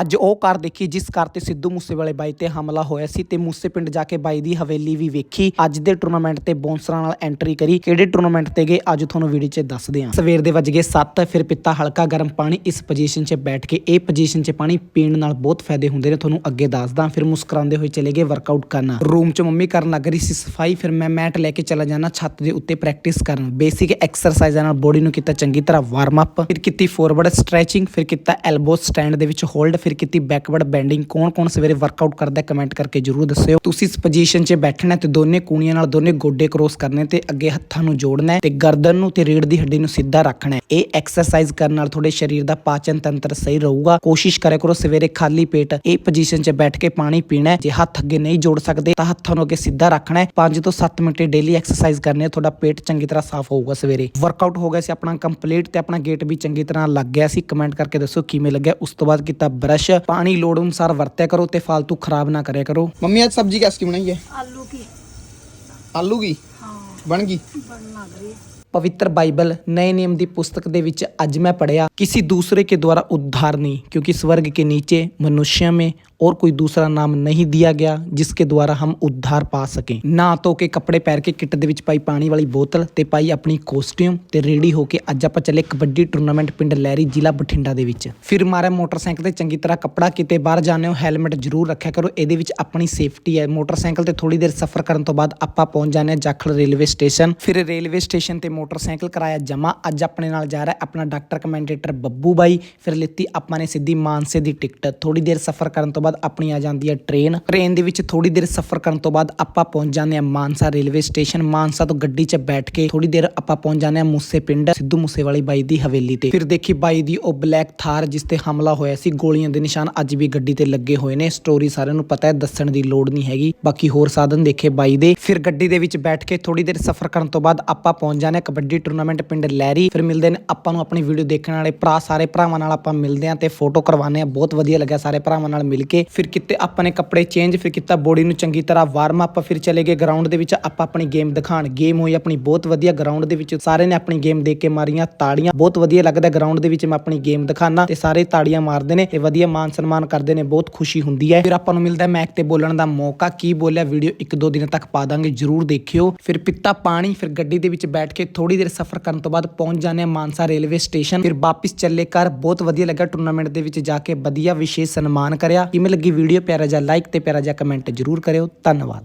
ਅੱਜ ਉਹ ਕਾਰ ਦੇਖੀ, ਜਿਸ ਕਾਰ ਤੇ ਸਿੱਧੂ ਮੂਸੇਵਾਲੇ ਬਾਈ ਤੇ ਹਮਲਾ ਹੋਇਆ ਸੀ ਤੇ ਮੂਸੇ ਪਿੰਡ ਜਾ ਕੇ ਬਾਈ ਦੀ ਹਵੇਲੀ ਵੀ ਵੇਖੀ। ਅੱਜ ਦੇ ਟੂਰਨਾਮੈਂਟ ਤੇ ਬੌਂਸਰਾਂ ਨਾਲ ਐਂਟਰੀ ਕਰੀ। ਕਿਹੜੇ ਟੂਰਨਾਮੈਂਟ ਤੇ ਗਏ, ਅੱਜ ਤੁਹਾਨੂੰ ਵੀਡੀਓ 'ਚ ਦੱਸਦੇ ਹਾਂ। ਸਵੇਰ ਦੇ ਵੱਜ ਗਏ 7 ਫਿਰ ਪਿੱਤਾ ਹਲਕਾ ਗਰਮ ਪਾਣੀ, ਇਸ ਪੋਜੀਸ਼ਨ 'ਚ ਬੈਠ ਕੇ ਇਹ ਪੋਜੀਸ਼ਨ 'ਚ ਪਾਣੀ ਪੀਣ ਨਾਲ ਬਹੁਤ ਫਾਇਦੇ ਹੁੰਦੇ ਨੇ, ਤੁਹਾਨੂੰ ਅੱਗੇ ਦੱਸਦਾ। ਫਿਰ ਮੁਸਕਰਾਉਂਦੇ ਹੋਏ ਚਲੇ ਗਏ ਵਰਕਆਊਟ ਕਰਨਾ। ਰੂਮ 'ਚ ਮੰਮੀ ਕਰਨ ਲੱਗ ਰਹੀ ਸੀ ਸਫ਼ਾਈ, ਫਿਰ ਮੈਂ ਮੈਟ ਲੈ ਕੇ ਚਲਾ ਜਾਣਾ ਛੱਤ ਦੇ ਉੱਤੇ ਪ੍ਰੈਕਟਿਸ ਕਰਨ। ਬੇਸਿਕ ਐਕਸਰਸਾਈਜ਼ਾਂ ਨਾਲ ਬੋਡੀ ਨੂੰ ਕੀਤਾ ਚੰਗੀ ਤਰ੍ਹਾਂ ਵਾਰਮ ਅਪ ਫਿਰ ਕੀਤੀ ਫੋਰਵਰਡ ਸਟ੍ਰੈਚਿੰਗ ਫਿਰ ਕੀਤਾ ਐਲਬੋ ਸਟੈਂਡ ਦੇ ਵਿੱਚ ਹੋਲਡ ਫਿਰ ਕੀਤੀ ਬੈਕਵਰਡ ਬੈਂਡਿੰਗ ਕੌਣ ਕੌਣ ਸਵੇਰੇ ਵਰਕਆਊਟ ਕਰਦਾ ਕਮੈਂਟ ਕਰਕੇ ਜਰੂਰ ਦੱਸਿਓ। ਤੁਸੀਂ ਇਸ ਪੋਜੀਸ਼ਨ 'ਚ ਬੈਠਣਾ ਤੇ ਦੋਨੇ ਕੂਣੀਆਂ ਨਾਲ ਦੋਨੇ ਗੋਡੇ ਕ੍ਰੋਸ ਕਰਨੇ ਤੇ ਅੱਗੇ ਹੱਥਾਂ ਨੂੰ ਜੋੜਨਾ ਤੇ ਗਰਦਨ ਨੂੰ ਤੇ ਰੀੜ ਦੀ ਹੱਡੀ ਨੂੰ ਸਿੱਧਾ ਰੱਖਣਾ ਇਹ ਐਕਸਰਸਾਈਜ਼ ਕਰਨ ਨਾਲ ਤੁਹਾਡੇ ਸਰੀਰ ਦਾ ਪਾਚਨ ਤੰਤਰ ਸਹੀ ਰਹੂਗਾ। ਕੋਸ਼ਿਸ਼ ਕਰਿਆ ਕਰੋ ਸਵੇਰੇ ਖਾਲੀ ਪੇਟ ਇਹ ਪੋਜੀਸ਼ਨ 'ਚ ਬੈਠ ਕੇ ਪਾਣੀ ਪੀਣਾ ਜੇ ਹੱਥ ਅੱਗੇ ਨਹੀਂ ਜੋੜ ਸਕਦੇ ਤਾਂ ਹੱਥਾਂ ਨੂੰ ਅੱਗੇ ਸਿੱਧਾ ਰੱਖਣਾ ਹੈ। 5 ਤੋਂ 7 ਮਿੰਟ ਡੇਲੀ ਐਕਸਰਸਾਈਜ਼ ਕਰਨੀ ਹੈ। ਤੁਹਾਡਾ ਪੇਟ ਚੰਗੀ ਤਰ੍ਹਾਂ ਸਾਫ਼ ਹੋਊਗਾ ਸਵੇਰੇ। ਵਰਕਆਊਟ ਹੋ ਗਿਆ ਸੀ ਆਪਣਾ ਕੰਪਲੀਟ ਤੇ ਆਪਣਾ ਗੇਟ ਵੀ ਚੰਗੀ ਤਰ੍ਹਾਂ ਲੱਗ ਗਿਆ ਸੀ। ਕਮੈਂਟ ਕਰਕੇ ਦੱਸੋ ਕਿਵੇਂ ਲੱਗਿਆ? ਉਸ ਤੋਂ ਬਾਅਦ ਕੀਤਾ ਬ੍ਰਸ਼ फ्रेश पानी लोड अनुसार वरत्या करो ते फालतू खराब ना करें करो मम्मी आज सब्जी कैसी बनाई है आलू की ਆਲੂ ਕੀ ਹਾਂ ਬਣ ਗਈ ਬਣਨਾ ਗਰੀ पवित्र बाइबल नए नियम की पुस्तक के आज मैं पढ़िया किसी दूसरे के द्वारा उद्धार नहीं क्योंकि स्वर्ग के नीचे मनुष्य में और कोई दूसरा नाम नहीं दिया गया जिसके द्वारा हम उद्धार पा सकें ਨਾ ਧੋ ਕੇ ਕੱਪੜੇ ਪਹਿਨ ਕੇ ਕਿੱਟ ਦੇ ਵਿੱਚ ਪਾਈ ਪਾਣੀ ਵਾਲੀ ਬੋਤਲ ਤੇ ਪਾਈ ਆਪਣੀ ਕੋਸਟਿਊਮ ਤੇ ਰੈਡੀ ਹੋ ਕੇ ਅੱਜ ਆਪਾਂ ਚੱਲੇ ਕਬੱਡੀ ਟੂਰਨਾਮੈਂਟ ਪਿੰਡ ਲਹਿਰੀ ਜ਼ਿਲ੍ਹਾ ਬਠਿੰਡਾ ਦੇ ਵਿੱਚ ਫਿਰ ਮਾਰੇ ਮੋਟਰਸਾਈਕਲ ਤੇ ਚੰਗੀ ਤਰ੍ਹਾਂ ਕੱਪੜਾ ਕਿਤੇ ਬਾਹਰ ਜਾਂਦੇ ਹੋ ਹੈਲਮਟ ਜ਼ਰੂਰ ਰੱਖਿਆ ਕਰੋ ਇਹਦੇ ਵਿੱਚ ਆਪਣੀ ਸੇਫਟੀ ਹੈ ਮੋਟਰਸਾਈਕਲ ਤੇ ਥੋੜੀ ਦੇਰ ਸਫ਼ਰ ਕਰਨ ਤੋਂ ਬਾਅਦ ਆਪਾਂ ਪਹੁੰਚ ਜਾਂਦੇ ਹਾਂ ਜਾਖਲ ਰੇਲਵੇ ਸਟੇਸ਼ਨ ਫਿਰ ਰੇਲਵੇ ਸਟੇਸ਼ਨ ਤੇ ਮੋਟਰਸਾਈਕਲ ਕਰਾਇਆ ਜਮਾ ਅੱਜ ਆਪਣੇ ਨਾਲ ਜਾ ਰਿਹਾ ਆਪਣਾ ਡਾਕਟਰ ਕਮੈਂਟੇਟਰ ਬੱਬੂ ਬਾਈ ਫਿਰ ਲਿੱਤੀ ਆਪਾਂ ਨੇ ਸਿੱਧੀ ਮਾਨਸੇ ਦੀ ਟਿਕਟ ਥੋੜੀ ਦੇਰ ਸਫ਼ਰ ਕਰਨ ਤੋਂ ਬਾਅਦ ਆਪਣੀ ਆ ਜਾਂਦੀ ਹੈ ਟ੍ਰੇਨ ਟ੍ਰੇਨ ਦੇ ਵਿੱਚ ਥੋੜੀ ਦੇਰ ਸਫ਼ਰ ਕਰਨ ਤੋਂ ਬਾਅਦ ਆਪਾਂ ਪਹੁੰਚ ਜਾਂਦੇ ਹਾਂ ਮਾਨਸਾ ਰੇਲਵੇ ਸਟੇਸ਼ਨ। ਮਾਨਸਾ ਤੋਂ ਗੱਡੀ 'ਚ ਬੈਠ ਕੇ ਥੋੜੀ ਦੇਰ ਆਪਾਂ ਪਹੁੰਚ ਜਾਂਦੇ ਹਾਂ ਮੂਸੇ ਪਿੰਡ, ਸਿੱਧੂ ਮੂਸੇਵਾਲੀ ਬਾਈ ਦੀ ਹਵੇਲੀ ਤੇ। ਫਿਰ ਦੇਖੀ ਬਾਈ ਦੀ ਉਹ ਬਲੈਕ ਥਾਰ ਜਿਸ ਤੇ ਹਮਲਾ ਹੋਇਆ ਸੀ, ਗੋਲੀਆਂ ਦੇ ਨਿਸ਼ਾਨ ਅੱਜ ਵੀ ਗੱਡੀ ਤੇ ਲੱਗੇ ਹੋਏ ਨੇ। ਸਟੋਰੀ ਸਾਰਿਆਂ ਨੂੰ ਪਤਾ ਹੈ, ਦੱਸਣ ਦੀ ਲੋੜ ਨਹੀਂ ਹੈਗੀ। ਬਾਕੀ ਹੋਰ ਸਾਧਨ ਦੇਖੇ ਬਾਈ ਦੇ। ਫਿਰ ਗੱਡੀ ਦੇ ਵਿੱਚ ਬੈਠ ਕੇ ਥੋੜੀ ਦੇਰ ਸਫ਼ਰ ਕਰਨ ਤੋਂ ਬਾਅਦ ਆਪਾਂ ਪਹੁੰਚ ਜਾਂਦੇ ਹਾਂ ਕਬੱਡੀ ਟੂਰਨਾਮੈਂਟ ਪਿੰਡ ਲਹਿਰੀ ਫਿਰ ਮਿਲਦੇ ਨੇ ਆਪਾਂ ਨੂੰ ਆਪਣੀ ਵੀਡੀਓ ਦੇਖਣ ਵਾਲੇ ਭਰਾ, ਸਾਰੇ ਭਰਾਵਾਂ ਨਾਲ ਆਪਾਂ ਮਿਲਦੇ ਹਾਂ ਤੇ ਫੋਟੋ ਕਰਵਾਉਂਦੇ ਹਾਂ। ਬਹੁਤ ਵਧੀਆ ਲੱਗਿਆ ਸਾਰੇ ਭਰਾਵਾਂ ਨਾਲ ਮਿਲ ਕੇ। ਫਿਰ ਕਿਤੇ ਆਪਾਂ ਨੇ ਕੱਪੜੇ ਚੇਂਜ ਫਿਰ ਕੀਤਾ ਬੋਡੀ ਨੂੰ ਚੰਗੀ ਤਰ੍ਹਾਂ ਵਾਰਮ ਅਪ ਫਿਰ ਚਲੇ ਗਏ ਗਰਾਊਂਡ ਦੇ ਵਿੱਚ, ਆਪਾਂ ਆਪਣੀ ਗੇਮ ਦਿਖਾਣ ਗੇਮ ਹੋਈ ਆਪਣੀ ਬਹੁਤ ਵਧੀਆ ਗਰਾਊਂਡ ਦੇ ਵਿੱਚ। ਸਾਰੇ ਨੇ ਆਪਣੀ ਗੇਮ ਦੇਖ ਕੇ ਮਾਰੀਆਂ, ਤਾੜੀਆਂ। ਬਹੁਤ ਵਧੀਆ ਲੱਗਦਾ ਗਰਾਊਂਡ ਦੇ ਵਿੱਚ ਮੈਂ ਆਪਣੀ ਗੇਮ ਦਿਖਾਣਾ ਤੇ ਸਾਰੇ ਤਾੜੀਆਂ ਮਾਰਦੇ ਨੇ ਤੇ ਵਧੀਆ ਮਾਨ ਸਨਮਾਨ ਕਰਦੇ ਨੇ, ਬਹੁਤ ਖੁਸ਼ੀ ਹੁੰਦੀ ਹੈ। ਫਿਰ ਆਪਾਂ ਨੂੰ ਮਿਲਦਾ ਮੈਕ ਤੇ ਬੋਲਣ ਦਾ ਮੌਕਾ। ਕੀ ਬੋਲਿਆ? ਵੀਡੀਓ ਇੱਕ ਦੋ ਦਿਨ ਤੱਕ ਪਾ ਦਾਂਗੇ, ਜਰੂਰ ਦੇਖਿਓ। ਫਿਰ ਪਿੱਤਾ ਪਾਣੀ, ਫਿਰ ਗੱਡੀ ਦੇ ਵਿੱਚ ਬੈਠ ਕੇ ਥੋੜੀ ਦੇਰ ਸਫ਼ਰ ਕਰਨ ਤੋਂ ਬਾਅਦ ਪਹੁੰਚ ਜਾਂਦੇ ਹਾਂ ਮਾਨਸਾ ਰੇਲਵੇ ਸਟੇਸ਼ਨ। ਫਿਰ ਵਾਪਿਸ ਚੱਲੇ ਕਰ ਬਹੁਤ ਵਧੀਆ ਲੱਗਾ ਟੂਰਨਾਮੈਂਟ ਦੇ ਵਿੱਚ ਜਾ ਕੇ, ਵਧੀਆ ਵਿਸ਼ੇਸ਼ ਸਨਮਾਨ ਕਰਿਆ। ਕਿਵੇਂ ਲੱਗੀ ਵੀਡੀਓ ਪਿਆਰਾ ਜਿਹਾ ਲਾਈਕ ਤੇ ਪਿਆਰਾ ਜਿਹਾ ਕਮੈਂਟ ਜਰੂਰ ਕਰਿਓ। ਧੰਨਵਾਦ।